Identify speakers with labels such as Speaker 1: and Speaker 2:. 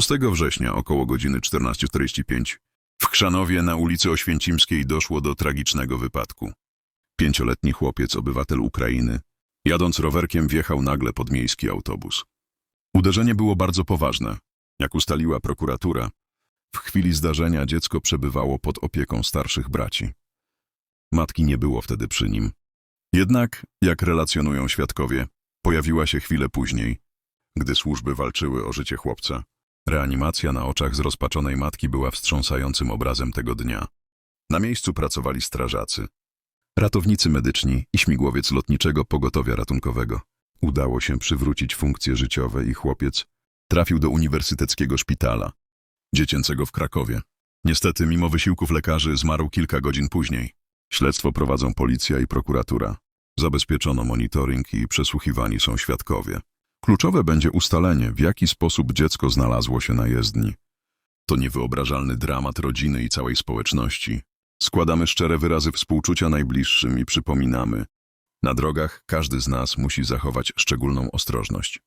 Speaker 1: 6 września około godziny 14.45 w Chrzanowie na ulicy Oświęcimskiej doszło do tragicznego wypadku. Pięcioletni chłopiec, obywatel Ukrainy, jadąc rowerkiem wjechał nagle pod miejski autobus. Uderzenie było bardzo poważne. Jak ustaliła prokuratura, w chwili zdarzenia dziecko przebywało pod opieką starszych braci. Matki nie było wtedy przy nim. Jednak, jak relacjonują świadkowie, pojawiła się chwilę później, gdy służby walczyły o życie chłopca. Reanimacja na oczach zrozpaczonej matki była wstrząsającym obrazem tego dnia. Na miejscu pracowali strażacy, ratownicy medyczni i śmigłowiec lotniczego pogotowia ratunkowego. Udało się przywrócić funkcje życiowe i chłopiec trafił do uniwersyteckiego szpitala dziecięcego w Krakowie. Niestety, mimo wysiłków lekarzy, zmarł kilka godzin później. Śledztwo prowadzą policja i prokuratura. Zabezpieczono monitoring i przesłuchiwani są świadkowie. Kluczowe będzie ustalenie, w jaki sposób dziecko znalazło się na jezdni. To niewyobrażalny dramat rodziny i całej społeczności. Składamy szczere wyrazy współczucia najbliższym i przypominamy, na drogach każdy z nas musi zachować szczególną ostrożność.